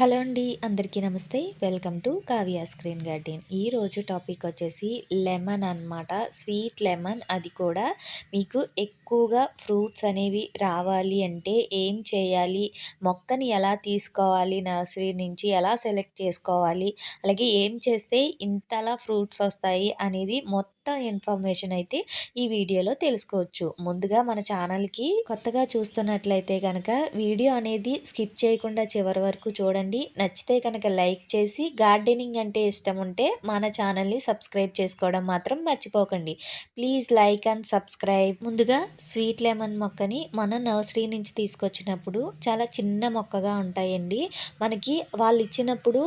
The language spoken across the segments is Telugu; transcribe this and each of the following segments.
హలో అండి అందరికీ నమస్తే. Welcome to Kavya screen garden. ఈరోజు టాపిక్ వచ్చేసి లెమన్ అన్నమాట. స్వీట్ లెమన్ అది కూడా మీకు ఎక్కువగా ఫ్రూట్స్ అనేవి రావాలి అంటే ఏం చేయాలి మొక్కని ఎలా తీసుకోవాలి నర్సరీ నుంచి ఎలా సెలెక్ట్ చేసుకోవాలి అలాగే ఏం చేస్తే ఇంతలా ఫ్రూట్స్ వస్తాయి అనేది మొత్తం ఇన్ఫర్మేషన్ అయితే ఈ వీడియోలో తెలుసుకోవచ్చు. ముందుగా మన ఛానల్కి కొత్తగా చూస్తున్నట్లయితే కనుక వీడియో అనేది స్కిప్ చేయకుండా చివరి వరకు చూడండి. నచ్చితే కనుక లైక్ చేసి గార్డెనింగ్ అంటే ఇష్టం ఉంటే మన ఛానల్ని సబ్స్క్రైబ్ చేసుకోవడం మాత్రం మర్చిపోకండి. Please like and subscribe. ముందుగా స్వీట్ లెమన్ మొక్కని మన నర్సరీ నుంచి తీసుకొచ్చినప్పుడు చాలా చిన్న మొక్కగా ఉంటాయండి. మనకి వాళ్ళు ఇచ్చినప్పుడు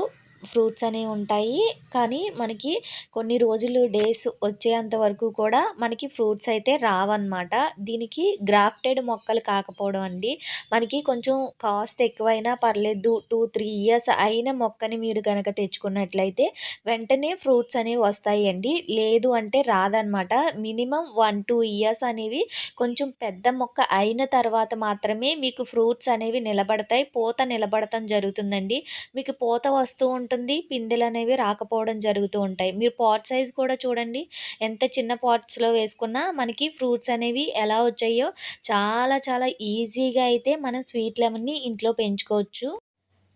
ఫ్రూట్స్ అనేవి ఉంటాయి. కానీ మనకి కొన్ని రోజులు డేస్ వచ్చేంత వరకు కూడా మనకి ఫ్రూట్స్ అయితే రావన్నమాట. దీనికి గ్రాఫ్టెడ్ మొక్కలు కాకపోవడం అండి. మనకి కొంచెం కాస్ట్ ఎక్కువైనా పర్లేదు టూ త్రీ ఇయర్స్ అయిన మొక్కని మీరు కనుక తెచ్చుకున్నట్లయితే వెంటనే ఫ్రూట్స్ అనేవి వస్తాయి అండి లేదు అంటే రాదనమాట మినిమం వన్ టూ ఇయర్స్ అనేవి కొంచెం పెద్ద మొక్క అయిన తర్వాత మాత్రమే మీకు ఫ్రూట్స్ అనేవి నిలబడతాయి. పూత నిలబడటం జరుగుతుందండి. మీకు పూత వస్తూ ఉంటుంది ఉంటుంది. పిందెలు అనేవి రాకపోవడం జరుగుతూ ఉంటాయి. మీరు పాట్ సైజ్ కూడా చూడండి. ఎంత చిన్న పాట్స్లో వేసుకున్నా మనకి ఫ్రూట్స్ అనేవి ఎలా వచ్చాయో చాలా చాలా ఈజీగా అయితే మనం స్వీట్ లెమన్ని ఇంట్లో పెంచుకోవచ్చు.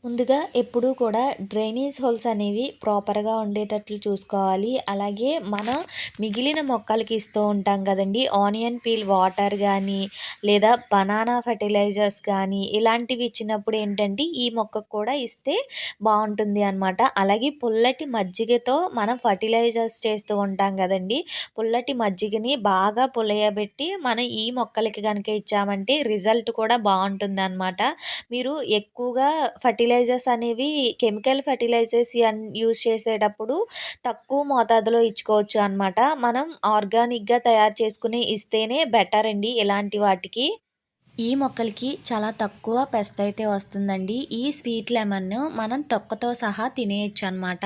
ముందుగా ఎప్పుడూ కూడా డ్రైనేజ్ హోల్స్ అనేవి ప్రాపర్గా ఉండేటట్లు చూసుకోవాలి. అలాగే మన మిగిలిన మొక్కలకి ఇస్తూ ఉంటాం కదండి. ఆనియన్ పీల్ వాటర్ కానీ లేదా బనానా ఫర్టిలైజర్స్ కానీ ఇలాంటివి ఇచ్చినప్పుడు ఏంటంటే ఈ మొక్కకు కూడా ఇస్తే బాగుంటుంది అనమాట అలాగే పుల్లటి మజ్జిగతో మనం ఫర్టిలైజర్స్ చేస్తూ ఉంటాం కదండి. పుల్లటి మజ్జిగని బాగా పులయబెట్టి మనం ఈ మొక్కలకి కనుక ఇచ్చామంటే రిజల్ట్ కూడా బాగుంటుంది అనమాట మీరు ఎక్కువగా ఫర్టిలైజర్ ఫర్టిలైజర్స్ అనేవి కెమికల్ ఫర్టిలైజర్స్ యూస్ చేసేటప్పుడు తక్కువ మోతాదులో ఇచ్చుకోవచ్చు అనమాట మనం ఆర్గానిక్గా తయారు చేసుకుని ఇస్తేనే బెటర్ అండి ఇలాంటి వాటికి. ఈ మొక్కలకి చాలా తక్కువ పెస్ట్ అయితే వస్తుందండి. ఈ స్వీట్ లెమన్ మనం తొక్కతో సహా తినేయచ్చు అనమాట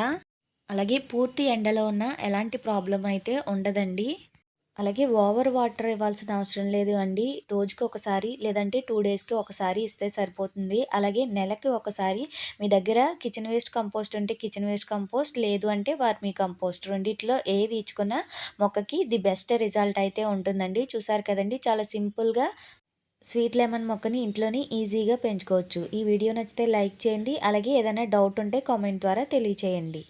అలాగే పూర్తి ఎండలో ఉన్న ఎలాంటి ప్రాబ్లం అయితే ఉండదండి. అలాగే ఓవర్ వాటర్ ఇవ్వాల్సిన అవసరం లేదు అండి. రోజుకి ఒకసారి లేదంటే టూ డేస్కి ఒకసారి ఇస్తే సరిపోతుంది. అలాగే నెలకి ఒకసారి మీ దగ్గర కిచెన్ వేస్ట్ కంపోస్ట్ ఉంటే కిచెన్ వేస్ట్ కంపోస్ట్ లేదు అంటే వర్మీ కంపోస్ట్ రెండిట్లో ఏది ఇచ్చుకున్నా మొక్కకి ది బెస్ట్ రిజల్ట్ అయితే ఉంటుందండి. చూసారు కదండి చాలా సింపుల్గా స్వీట్ లెమన్ మొక్కని ఇంట్లోని ఈజీగా పెంచుకోవచ్చు. ఈ వీడియో నచ్చితే లైక్ చేయండి. అలాగే ఏదైనా డౌట్ ఉంటే కామెంట్ ద్వారా తెలియచేయండి.